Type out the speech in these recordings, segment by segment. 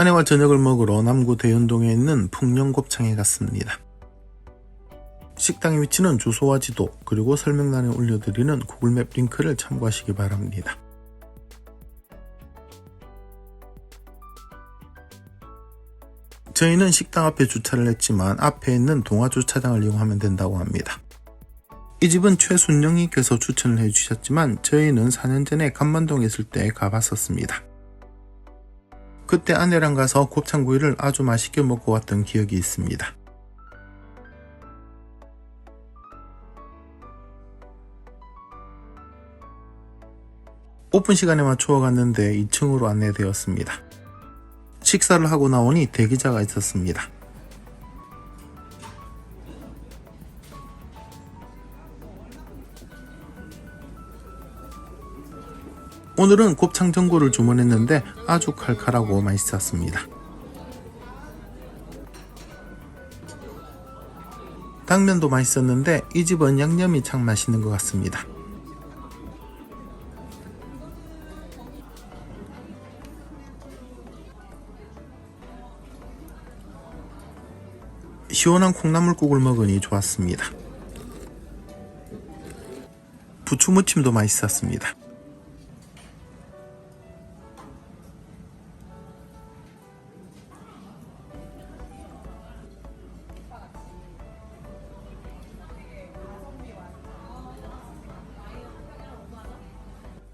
아내와 저녁을 먹으러 남구 대현동에 있는 풍령곱창에 갔습니다. 식당의 위치는 주소와 지도 그리고 설명란에 올려드리는 구글맵 링크를 참고하시기 바랍니다. 저희는 식당 앞에 주차를 했지만 앞에 있는 동화 주차장을 이용하면 된다고 합니다. 이 집은 최순영이께서 추천을 해주셨지만 저희는 4년 전에 간만동에 있을 때 가봤었습니다. 그때 아내랑 가서 곱창구이를 아주 맛있게 먹고 왔던 기억이 있습니다. 오픈 시간에 맞추어 갔는데 2층으로 안내되었습니다. 식사를 하고 나오니 대기자가 있었습니다. 오늘은 곱창 전골을 주문했는데 아주 칼칼하고 맛있었습니다. 당면도 맛있었는데 이 집은 양념이 참 맛있는 것 같습니다. 시원한 콩나물국을 먹으니 좋았습니다. 부추무침도 맛있었습니다.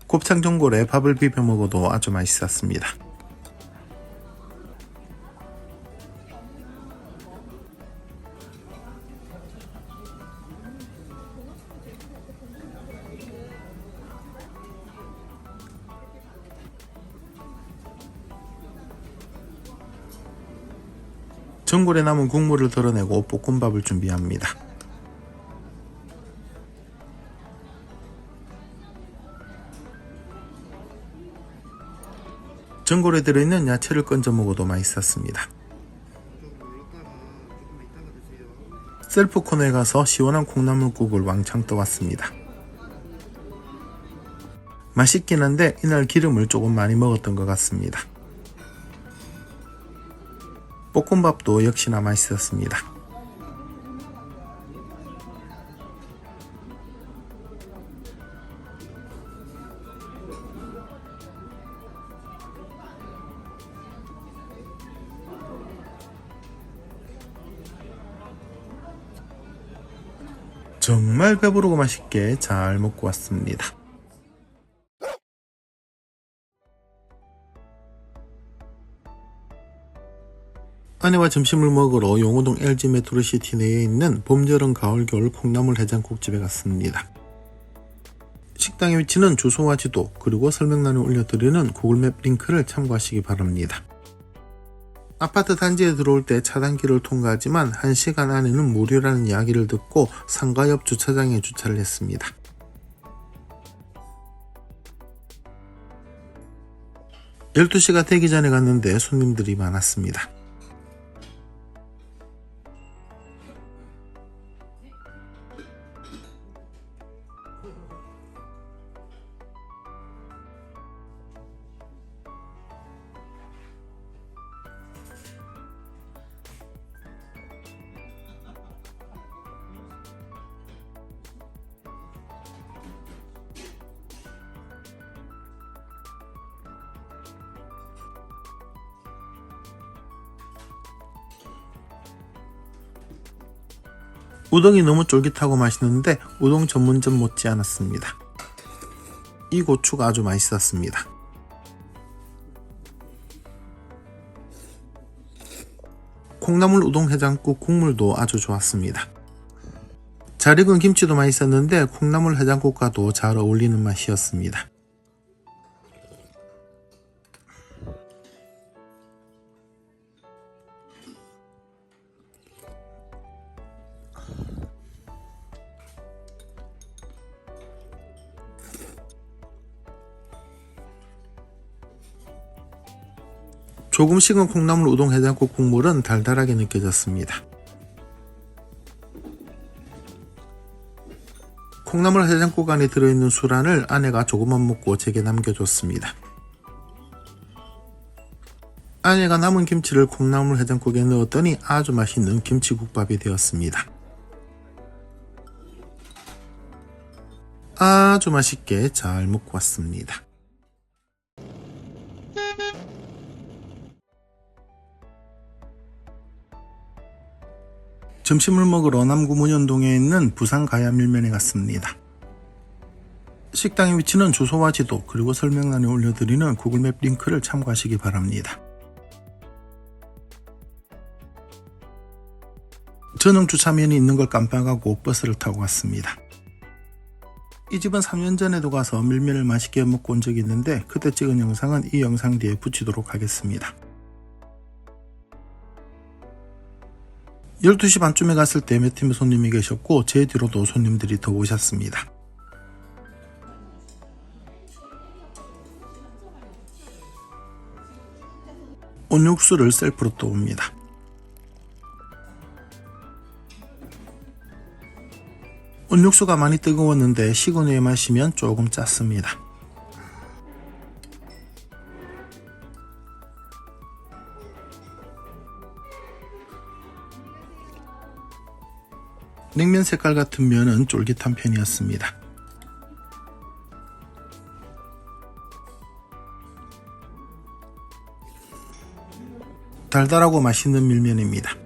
곱창 전골에 밥을 비벼 먹어도 아주 맛있었습니다. 전골에 남은 국물을 덜어내고 볶음밥을 준비합니다. 전골에 들어있는 야채를 건져 먹어도 맛있었습니다. 셀프 코너에 가서 시원한 콩나물국을 왕창 떠왔습니다. 맛있긴 한데 이날 기름을 조금 많이 먹었던 것 같습니다. 볶음밥도 역시나 맛있었습니다. 정말 배부르고 맛있게 잘 먹고 왔습니다. 아내와 점심을 먹으러 용호동 LG 메트로시티 내에 있는 봄, 여름, 가을, 겨울 콩나물 해장국집에 갔습니다. 식당의 위치는 주소와 지도 그리고 설명란에 올려드리는 구글맵 링크를 참고하시기 바랍니다. 아파트 단지에 들어올 때 차단기를 통과하지만 1시간 안에는 무료라는 이야기를 듣고 상가 옆 주차장에 주차를 했습니다. 열두 시가 되기 전에 갔는데 손님들이 많았습니다. 우동이 너무 쫄깃하고 맛있는데 우동 전문점 못지 않았습니다. 이 고추가 아주 맛있었습니다. 콩나물 우동 해장국 국물도 아주 좋았습니다. 잘 익은 김치도 맛있었는데 콩나물 해장국과도 잘 어울리는 맛이었습니다. 조금 식은 콩나물 우동 해장국 국물은 달달하게 느껴졌습니다. 콩나물 해장국 안에 들어있는 술안을 아내가 조금만 먹고 제게 남겨줬습니다. 아내가 남은 김치를 콩나물 해장국에 넣었더니 아주 맛있는 김치국밥이 되었습니다. 아주 맛있게 잘 먹고 왔습니다. 점심을 먹으러 남구 문현동에 있는 부산 가야밀면에 갔습니다. 식당의 위치는 주소와 지도 그리고 설명란에 올려드리는 구글맵 링크를 참고하시기 바랍니다. 전용 주차면이 있는 걸 깜빡하고 버스를 타고 갔습니다. 이 집은 3년 전에도 가서 밀면을 맛있게 먹고 온 적이 있는데 그때 찍은 영상은 이 영상 뒤에 붙이도록 하겠습니다. 12시 반쯤에 갔을 때 몇 팀의 손님이 계셨고 제 뒤로도 손님들이 더 오셨습니다. 온육수를 셀프로 떠옵니다. 온육수가 많이 뜨거웠는데 식은 후에 마시면 조금 짰습니다. 냉면 색깔 같은 면은 쫄깃한 편이었습니다. 달달하고 맛있는 밀면입니다.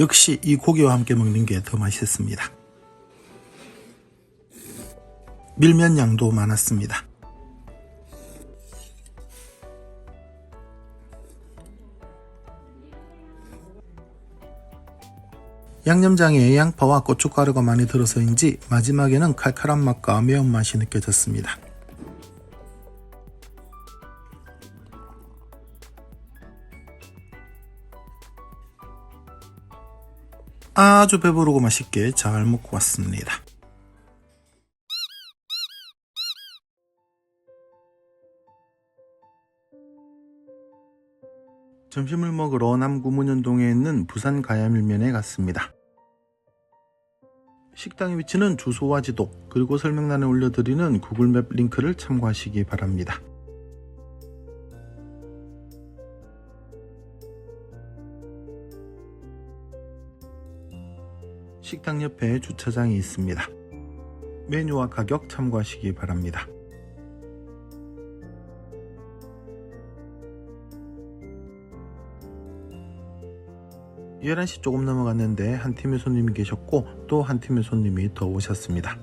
역시 이 고기와 함께 먹는 게 더 맛있습니다. 밀면 양도 많았습니다. 양념장에 양파와 고춧가루가 많이 들어서인지 마지막에는 칼칼한 맛과 매운맛이 느껴졌습니다. 아주 배부르고 맛있게 잘 먹고 왔습니다. 점심을 먹으러 남구 문현동에 있는 부산 가야밀면에 갔습니다. 식당의 위치는 주소와 지도 그리고 설명란에 올려드리는 구글맵 링크를 참고하시기 바랍니다. 식당 옆에 주차장이 있습니다. 메뉴와 가격 참고하시기 바랍니다. 11시 조금 넘어갔는데 한 팀의 손님이 계셨고 또 한 팀의 손님이 더 오셨습니다.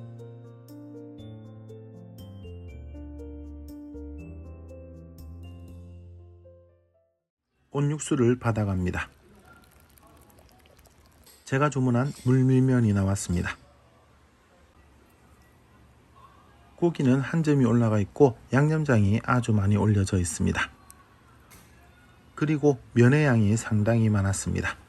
온육수를 받아갑니다. 제가 주문한 물밀면이 나왔습니다. 고기는 한 점이 올라가 있고 양념장이 아주 많이 올려져 있습니다. 그리고 면의 양이 상당히 많았습니다.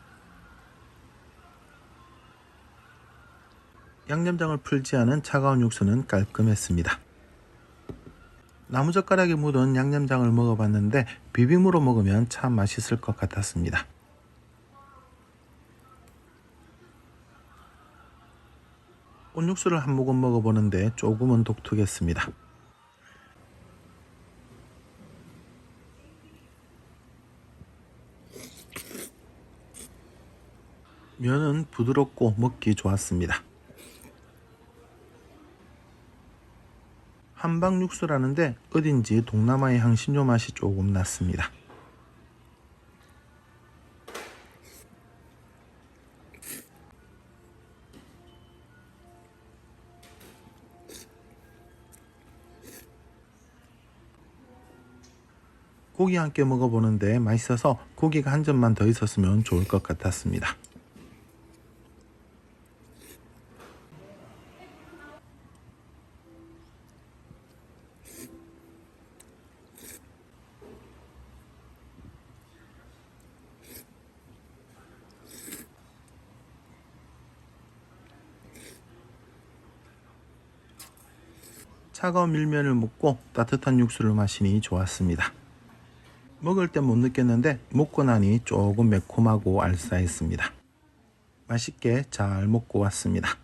양념장을 풀지 않은 차가운 육수는 깔끔했습니다. 나무젓가락에 묻은 양념장을 먹어봤는데 비빔으로 먹으면 참 맛있을 것 같았습니다. 온육수를 한 모금 먹어보는데 조금은 독특했습니다. 면은 부드럽고 먹기 좋았습니다. 한방 육수라는데 어딘지 동남아의 향신료 맛이 조금 났습니다. 고기 함께 먹어보는데 맛있어서 고기가 한 점만 더 있었으면 좋을 것 같았습니다. 차가운 밀면을 먹고 따뜻한 육수를 마시니 좋았습니다. 먹을 때 못 느꼈는데 먹고 나니 조금 매콤하고 알싸했습니다. 맛있게 잘 먹고 왔습니다.